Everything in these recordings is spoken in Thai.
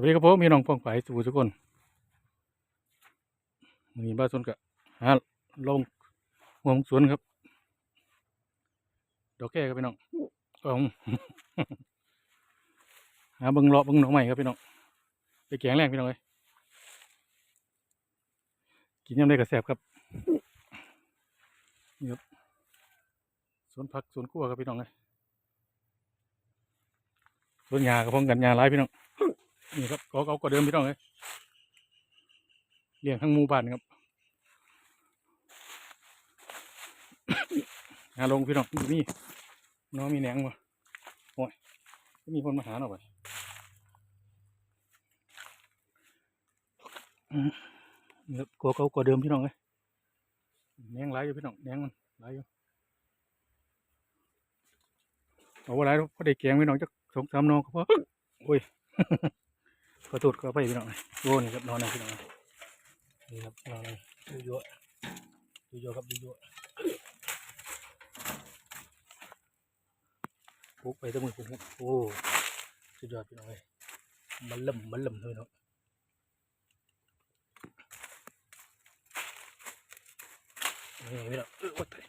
วัสดีครับผมพี่น้องพองไปสู่ทุกคนวันนี้บ้านสวนกะหาลงหัวสวนครับดอกแก่ครับพี่น้องเอาหาเบิ้งเลาะเบิ้งหนองใหม่ครับพี่น้องไปแกงแรงพี่น้องเลยกินยำได้กระแสบครับนี่ครับสวนผักสวนกล้วครับพี่น้องเลยสวนยากับพ้องกันยาหลายพี่น้อง นี่ครับก็เขาก็เดิมพี่น้องเลยเลี้ยงทั้งหมู่บ้านครับหาลงพี่น้องอยู่นี่น้องมีแหนงวะโอ้ยมีคนมาหาหน่อยไปอืมนี่ครับก็เขาก็เดิมพี่น้องเลยแหนงหลอยู่พี่น้องแหนงมันหลอยู่เอาว่าไรพอได้แกงพี่น้องจักสองสามน้องก็พอโอ้ย ขอโทษขอไปพี่น้องโอ้นี่ครับนอนนะพี่น้องนี่ครับนอนเลยดูเยอะดูเยอะครับดูเยอะปุ๊กไปตั้งมือปุ๊กโอ้สุดยอดพี่น้องเลยมันล่มมันล่มเลยเนาะนี่พี่น้องเออวัดไทย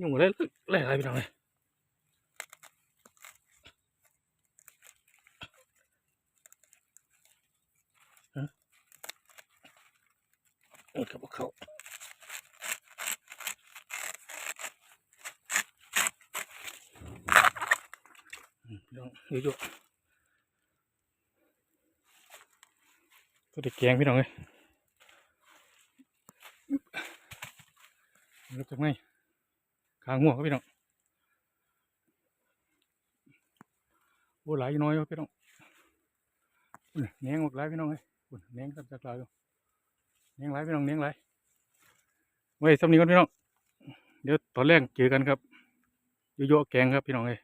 ยุ่งอะไรเลยอะไรพี่น้องเลย เออกับเขาลองเยอะๆตัวเด็กแกงพี่น้องเลยรับจากไหนขางหัวครับพี่น้องโอ้หลายน้อยอยู่พี่น้องแหนงหมดหลายพี่น้องเลย อุ้ยแหนงตับจากลายเลี้ยงไรพี่น้องเลี้ยงไรไว้สำนีกันพี่น้อง เดี๋ยวตอนแรกเจอกันครับโยโย่แกงครับพี่น้องเอ้ย